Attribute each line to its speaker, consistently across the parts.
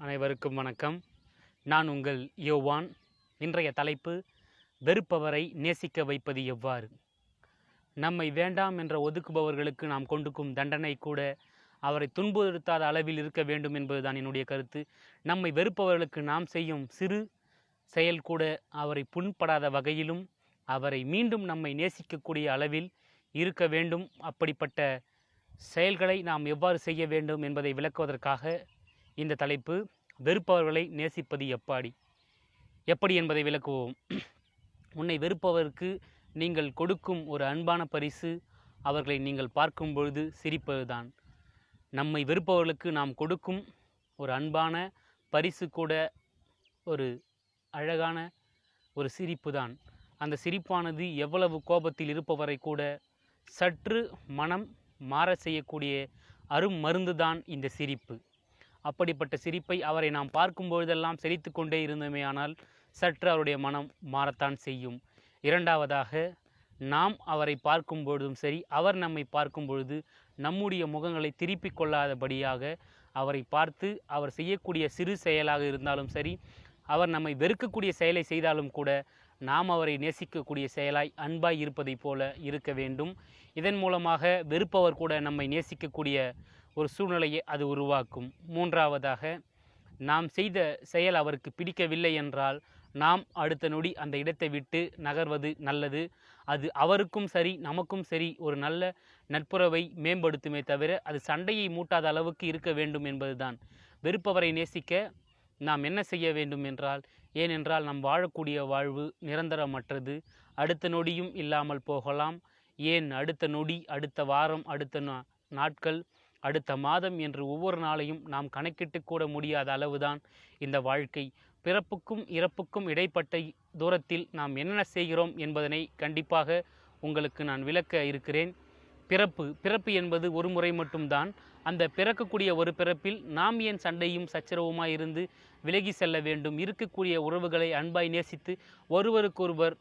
Speaker 1: அனைவருக்கும் வணக்கம். நான் உங்கள் யோவான். இன்றைய தலைப்பு வெறுப்பவரை நேசிக்க வைப்பது எவ்வாறு? நம்மை வேண்டாம் என்ற ஒதுக்குபவர்களுக்கு நாம் கொண்டுக்கும் தண்டனை கூட அவரை துன்புறுத்தாத அளவில் இருக்க வேண்டும் என்பதுதான் என்னுடைய கருத்து. நம்மை வெறுப்பவர்களுக்கு நாம் செய்யும் சிறு செயல் கூட அவரை புண்படாத வகையிலும் அவரை மீண்டும் நம்மை நேசிக்கக்கூடிய அளவில் இருக்க வேண்டும். அப்படிப்பட்ட செயல்களை நாம் எவ்வாறு செய்ய வேண்டும் என்பதை விளக்குவதற்காக இந்த தலைப்பு வெறுப்பவர்களை நேசிப்பது எப்பாடி? எப்படி என்பதை விளக்குவோம். உன்னை வெறுப்பவருக்கு நீங்கள் கொடுக்கும் ஒரு அன்பான பரிசு அவர்களை நீங்கள் பார்க்கும் பொழுது சிரிப்பதுதான். நம்மை வெறுப்பவர்களுக்கு நாம் கொடுக்கும் ஒரு அன்பான பரிசு கூட ஒரு அழகான ஒரு சிரிப்பு தான் அந்த சிரிப்பானது எவ்வளவு கோபத்தில் இருப்பவரை கூட சற்று மனம் மாற செய்யக்கூடிய அரும் மருந்துதான் இந்த சிரிப்பு. அப்படிப்பட்ட சிரிப்பை அவரை நாம் பார்க்கும் பொழுதெல்லாம் சிரித்து கொண்டே இருந்தோமேயானால் சற்று அவருடைய மனம் மாறத்தான் செய்யும். இரண்டாவதாக நாம் அவரை பார்க்கும் பொழுதும் சரி அவர் நம்மை பார்க்கும் பொழுது நம்முடைய முகங்களை திருப்பிக் கொள்ளாதபடியாக அவரை பார்த்து அவர் செய்யக்கூடிய சிறு செயலாக இருந்தாலும் சரி அவர் நம்மை வெறுக்கக்கூடிய செயலை செய்தாலும் கூட நாம் அவரை நேசிக்கக்கூடிய செயலாய் அன்பாய் இருப்பதைப் போல இருக்க வேண்டும். இதன் மூலமாக வெறுப்பவர் கூட நம்மை நேசிக்கக்கூடிய ஒரு சூழ்நிலையை அது உருவாக்கும். மூன்றாவதாக நாம் செய்த செயல் அவருக்கு பிடிக்கவில்லை என்றால் நாம் அடுத்த நொடி அந்த இடத்தை விட்டு நகர்வது நல்லது. அது அவருக்கும் சரி நமக்கும் சரி ஒரு நல்ல நட்புறவை மேம்படுத்துமே தவிர அது சண்டையை மூட்டாத அளவுக்கு இருக்க வேண்டும் என்பதுதான். வெறுப்பவரை நேசிக்க நாம் என்ன செய்ய வேண்டும் என்றால் ஏனென்றால் நாம் வாழக்கூடிய வாழ்வு நிரந்தரமற்றது. அடுத்த நொடியும் இல்லாமல் போகலாம். ஏன் அடுத்த நொடி அடுத்த வாரம் அடுத்த நா- நாட்கள் அடுத்த மாதம் என்று ஒவ்வொரு நாளையும் நாம் கணக்கிட்டு கூட முடியாத அளவுதான் இந்த வாழ்க்கை. பிறப்புக்கும் இறப்புக்கும் இடைப்பட்ட தூரத்தில் நாம் என்னென்ன செய்கிறோம் என்பதனை கண்டிப்பாக உங்களுக்கு நான் விளக்க இருக்கிறேன். பிறப்பு பிறப்பு என்பது ஒரு முறை மட்டும்தான். அந்த பிறக்கக்கூடிய ஒரு பிறப்பில் நாம் ஏன் சண்டையும் சச்சரவுமாய் இருந்து விலகி செல்ல வேண்டும்? இருக்கக்கூடிய உறவுகளை அன்பாய் நேசித்து ஒருவருக்கொருவர்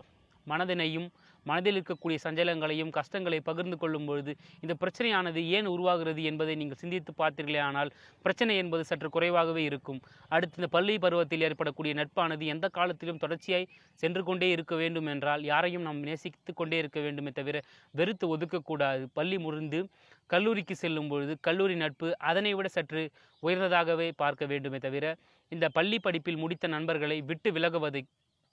Speaker 1: மனதினையும் மனதில் இருக்கக்கூடிய சஞ்சலங்களையும் கஷ்டங்களை பகிர்ந்து கொள்ளும் பொழுது இந்த பிரச்சனையானது ஏன் உருவாகிறது என்பதை நீங்கள் சிந்தித்து பார்த்தீர்களே ஆனால் பிரச்சனை என்பது சற்று குறைவாகவே இருக்கும். அடுத்து இந்த பள்ளி பருவத்தில் ஏற்படக்கூடிய நட்பானது எந்த காலத்திலும் தொடர்ச்சியாய் சென்று கொண்டே இருக்க வேண்டும் என்றால் யாரையும் நாம் நேசித்து கொண்டே இருக்க வேண்டுமே தவிர வெறுத்து ஒதுக்கக்கூடாது. பள்ளி முறிந்து கல்லூரிக்கு செல்லும் பொழுது கல்லூரி நட்பு அதனை விட சற்று உயர்ந்ததாகவே பார்க்க வேண்டுமே தவிர இந்த பள்ளி படிப்பில் முடித்த நண்பர்களை விட்டு விலகுவதை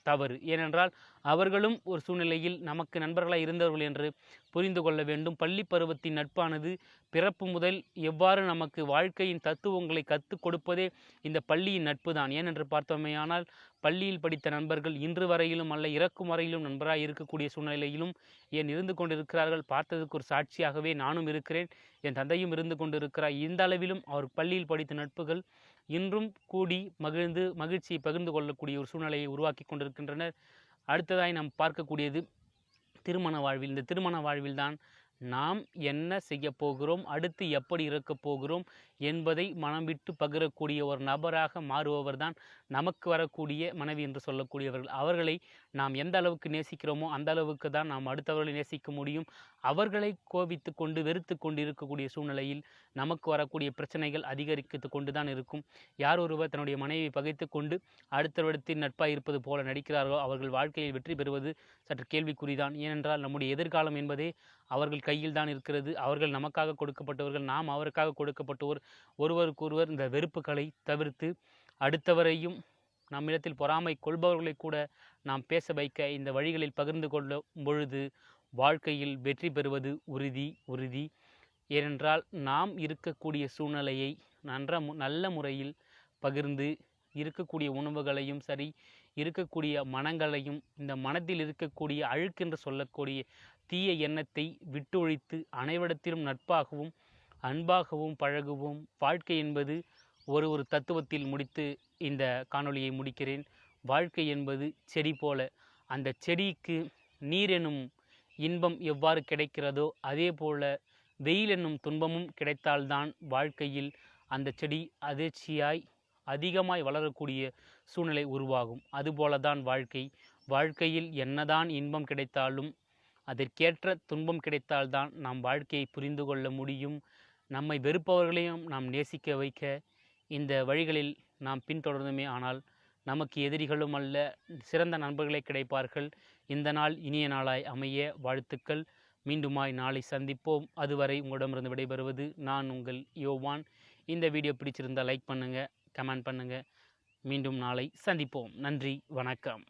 Speaker 1: தவறு. ஏனென்றால் அவர்களும் ஒரு சூழ்நிலையில் நமக்கு நண்பர்களாக இருந்தவர்கள் என்று புரிந்து கொள்ள வேண்டும். பள்ளி பருவத்தின் நட்பானது பிறப்பு முதல் எவ்வாறு நமக்கு வாழ்க்கையின் தத்துவங்களை கற்றுக் கொடுப்பதே இந்த பள்ளியின் நட்பு தான் ஏனென்று பார்த்தோமேயானால் பள்ளியில் படித்த நண்பர்கள் இன்று வரையிலும் அல்ல இறக்கும் வரையிலும் நண்பராக இருக்கக்கூடிய சூழ்நிலையிலும் ஏன் இருந்து கொண்டிருக்கிறார்கள்? பார்த்ததுக்கு ஒரு சாட்சியாகவே நானும் இருக்கிறேன். என் தந்தையும் இருந்து கொண்டிருக்கிறார். இந்த அளவிலும் அவர் பள்ளியில் படித்த நட்புகள் இன்றும் கூடி மகிழ்ந்து மகிழ்ச்சியை பகிர்ந்து கொள்ளக்கூடிய ஒரு சூழ்நிலையை உருவாக்கி கொண்டிருக்கின்றனர். அடுத்ததாய் நாம் பார்க்கக்கூடியது திருமண வாழ்வில். இந்த திருமண வாழ்வில்தான் நாம் என்ன செய்ய போகிறோம்? அடுத்து எப்படி இருக்கப் போகிறோம்? என்பதை மனம் விட்டு பகிரக்கூடிய ஒரு நபராக மாறுபவர் தான் நமக்கு வரக்கூடிய மனைவி என்று சொல்லக்கூடியவர்கள். அவர்களை நாம் எந்த அளவுக்கு நேசிக்கிறோமோ அந்த அளவுக்கு தான் நாம் அடுத்தவர்களை நேசிக்க முடியும். அவர்களை கோபித்து கொண்டு வெறுத்து கொண்டு இருக்கக்கூடிய சூழ்நிலையில் நமக்கு வரக்கூடிய பிரச்சனைகள் அதிகரித்து கொண்டு தான் இருக்கும். யார் ஒருவர் தன்னுடைய மனைவியை பகைத்து கொண்டு அடுத்தவரிடத்தில் நட்பாக இருப்பது போல நடிக்கிறார்களோ அவர்கள் வாழ்க்கையில் வெற்றி பெறுவது சற்று கேள்விக்குறிதான். ஏனென்றால் நம்முடைய எதிர்காலம் என்பதே அவர்கள் கையில் தான் இருக்கிறது. அவர்கள் நமக்காக கொடுக்கப்பட்டவர்கள் நாம் அவருக்காக கொடுக்கப்பட்டோர். ஒருவருக்கொருவர் இந்த வெறுப்புகளை தவிர்த்து அடுத்தவரையும் நம்மிடத்தில் பொறாமை கொள்பவர்களை கூட நாம் பேச வைக்க இந்த வழிகளில் பகிர்ந்து கொள்ளும் பொழுது வாழ்க்கையில் வெற்றி பெறுவது உறுதி உறுதி. ஏனென்றால் நாம் இருக்கக்கூடிய சூழ்நிலையை நன்ற மு- நல்ல முறையில் பகிர்ந்து இருக்கக்கூடிய உணவுகளையும் சரி இருக்கக்கூடிய மனங்களையும் இந்த மனத்தில் இருக்கக்கூடிய அழுக்கென்று சொல்லக்கூடிய தீய எண்ணத்தை விட்டொழித்து அனைவரிடத்திலும் நட்பாகவும் அன்பாகவும் பழகுவோம். வாழ்க்கை என்பது ஒரு ஒரு தத்துவத்தில் முடித்து இந்த காணொளியை முடிக்கிறேன். வாழ்க்கை என்பது செடி போல. அந்த செடிக்கு நீர் எனும் இன்பம் எவ்வாறு கிடைக்கிறதோ அதே போல வெயில் என்னும் துன்பமும் கிடைத்தால்தான் வாழ்க்கையில் அந்த செடி அதிர்ச்சியாய் அதிகமாய் வளரக்கூடிய சூழ்நிலை உருவாகும். அதுபோல தான் வாழ்க்கை. வாழ்க்கையில் என்னதான் இன்பம் கிடைத்தாலும் அதற்கேற்ற துன்பம் கிடைத்தால்தான் நாம் வாழ்க்கையை புரிந்து கொள்ள முடியும். நம்மை வெறுப்பவர்களையும் நாம் நேசிக்க வைக்க இந்த வழிகளில் நாம் பின்தொடர்ந்துமே ஆனால் நமக்கு எதிரிகளும் அல்ல சிறந்த நண்பர்களே கிடைப்பார்கள். இந்த நாள் இனிய நாளாய் அமைய வாழ்த்துக்கள். மீண்டுமாய் நாளை சந்திப்போம். அதுவரை உங்களிடமிருந்து விடைபெறுவது நான் உங்கள் யோவான். இந்த வீடியோ பிடிச்சிருந்தால் லைக் பண்ணுங்கள் கமெண்ட் பண்ணுங்கள் மீண்டும் நாளை சந்திப்போம். நன்றி வணக்கம்.